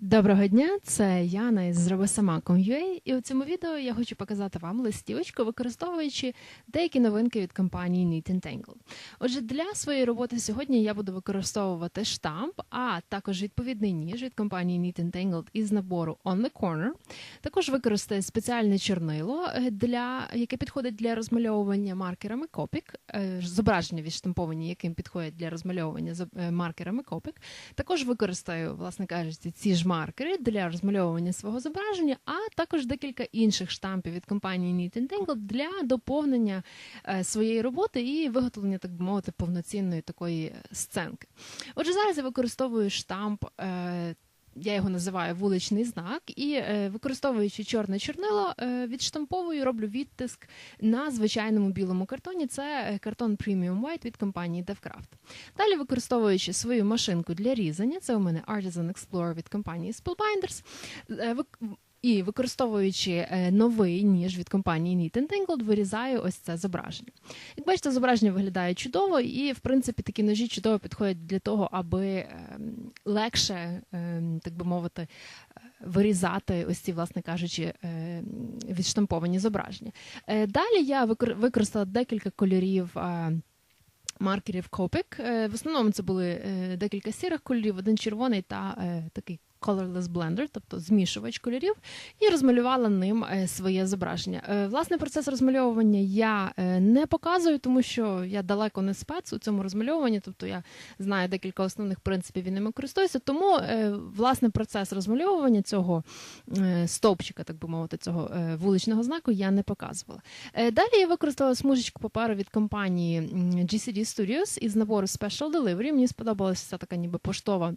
Доброго дня, це Яна із зробисама.com.ua і у цьому відео я хочу показати вам листівочку, використовуючи деякі новинки від компанії Neat Tangle. Отже, для своєї роботи сьогодні я буду використовувати штамп, а також відповідний ніж від компанії Neat and із набору On the Corner. Також використаю спеціальне чорнило, е, для, яке підходить для розмальовування маркерами Copic, е, зображення відштамповані, яким підходять для розмальовування е, маркерами Copic. Також використаю, власне кажучи, ці ж маркери для розмальовування свого зображення, а також декілька інших штампів від компанії Neat Tangle для доповнення е, своєї роботи і виготовлення, так би мовити, повноцінної такої е, сценки. Отже, зараз я використовую штамп. Я його називаю вуличний знак, і е, використовуючи чорне чорнило, е, відштамповую, роблю відтиск на звичайному білому картоні. Це е, картон Premium White від компанії DevCraft. Далі, використовуючи свою машинку для різання, це у мене Artisan Explorer від компанії Spellbinders, і використовуючи е, новий ніж від компанії Neat and Tangled, вирізаю ось це зображення. Як бачите, зображення виглядає чудово, і в принципі такі ножі чудово підходять для того, аби ем, легше, ем, так би мовити, е, вирізати ось ці, власне кажучи, ем, відштамповані зображення. Е, Далі я використала декілька кольорів. Маркерів. Е, В основному це були декілька сірих кольорів, один червоний та такий colorless blender, тобто змішувач кольорів, і розмалювала ним е, своє зображення. Е, Власне, процес розмальовування я е, не показую, тому що я далеко не спец у цьому розмальовуванні, тобто я знаю декілька основних принципів і ними користуюся. Тому власне процес розмальовування цього стовпчика, так би мовити, цього вуличного знаку я не показувала. Далі я використала смужечку паперу від компанії GCD Studios із набору Special Delivery. Мені сподобалася ця така ніби поштова.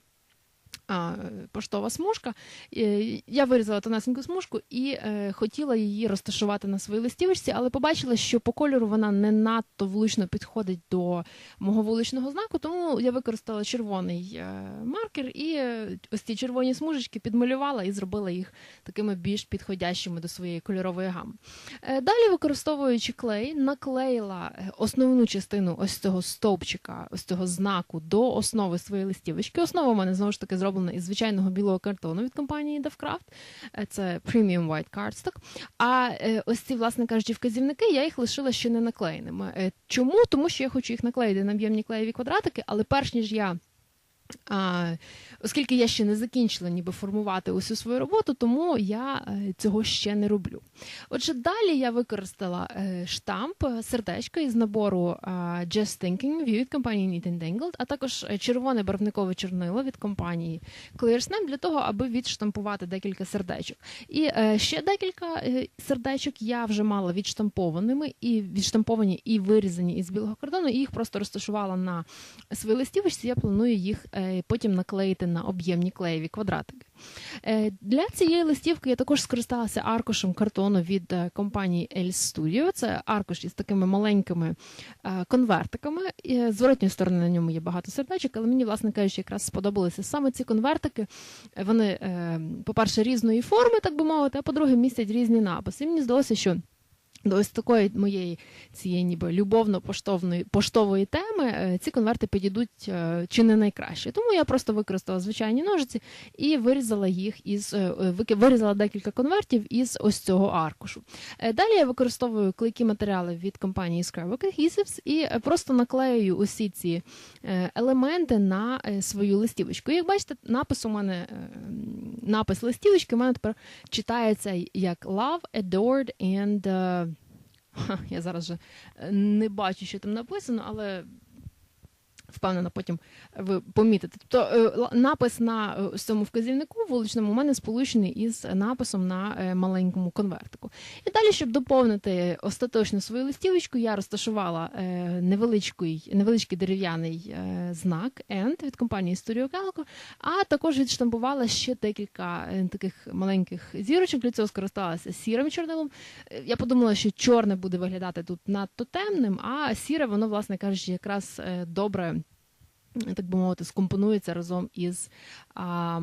А, поштова смужка. Е, Я вирізала тонесеньку смужку і е, хотіла її розташувати на своїй листівочці, але побачила, що по кольору вона не надто влучно підходить до мого вуличного знаку, тому я використала червоний е, маркер і е, ось ці червоні смужечки підмалювала і зробила їх такими більш підходящими до своєї кольорової гами. Е, Далі, використовуючи клей, наклеїла е, основну частину ось цього стовпчика, ось цього знаку до основи своєї листівочки. Основа у мене знову ж таки зроблена із звичайного білого картону від компанії DevCraft. Е, Це Premium White Cardstock. А е, ось ці, власне кажучи, вказівники, я їх лишила ще не наклеєними. Е, Чому? Тому що я хочу їх наклеїти на об'ємні клеєві квадратики, але перш ніж я. А, оскільки я ще не закінчила ніби формувати усю свою роботу, тому я е, цього ще не роблю. Отже, далі я використала е, штамп е, сердечко із набору Just Thinking від компанії Neat and Tangled, а також червоне барвникове чорнило від компанії Clear Snap для того, аби відштампувати декілька сердечок. І ще декілька сердечок я вже мала відштампованими і відштамповані і вирізані із білого кордону, і їх просто розташувала на своїй листівочці. Я планую їх потім наклеїти на об'ємні клеєві квадратики. Е, Для цієї листівки я також скористалася аркушем картону від е, компанії L Studio. Це аркуш із такими маленькими е, конвертиками. З зворотньої сторони на ньому є багато сердечок, але мені, власне кажучи, якраз сподобалися саме ці конвертики. Е, Вони, е, по-перше, різної форми, так би мовити, а по-друге, містять різні написи. І мені здалося, що до ось такої моєї цієї ніби любовно-поштовної поштової теми е, ці конверти підійдуть е, чи не найкраще. Тому я просто використала звичайні ножиці і вирізала їх із е, вирізала декілька конвертів із ось цього аркушу. Далі я використовую клейкі матеріали від компанії Scrapbook Adhesives і просто наклеюю усі ці елементи на свою листівочку. Як бачите, напис у мене напис листівочки в мене тепер читається як Love, Adored and Uh... Я зараз же не бачу, що там написано, але впевнена, потім ви помітите. Тобто е, напис на е, цьому вказівнику вуличному у мене сполучений із написом на е, маленькому конвертику. І далі, щоб доповнити остаточно свою листівочку, я розташувала невеличкий, невеличкий дерев'яний знак End від компанії Studio Calico, а також відштампувала ще декілька таких маленьких зірочок. Для цього скористалася сірим чорнилом. Я подумала, що чорне буде виглядати тут надто темним, а сіре, воно, власне кажучи, якраз добре так би мовити, скомпонується разом із, а,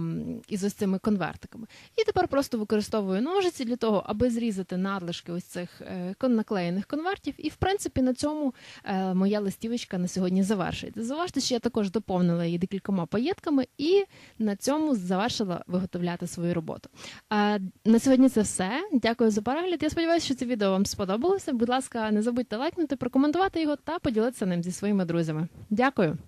із ось цими конвертиками. І тепер просто використовую ножиці для того, аби зрізати надлишки ось цих е, наклеєних конвертів. І, в принципі, на цьому е, моя листівочка на сьогодні завершується. Зауважте, що я також доповнила її декількома паєтками і на цьому завершила виготовляти свою роботу. А, на сьогодні це все. Дякую за перегляд. Я сподіваюся, що це відео вам сподобалося. Будь ласка, не забудьте лайкнути, прокоментувати його та поділитися ним зі своїми друзями. Дякую.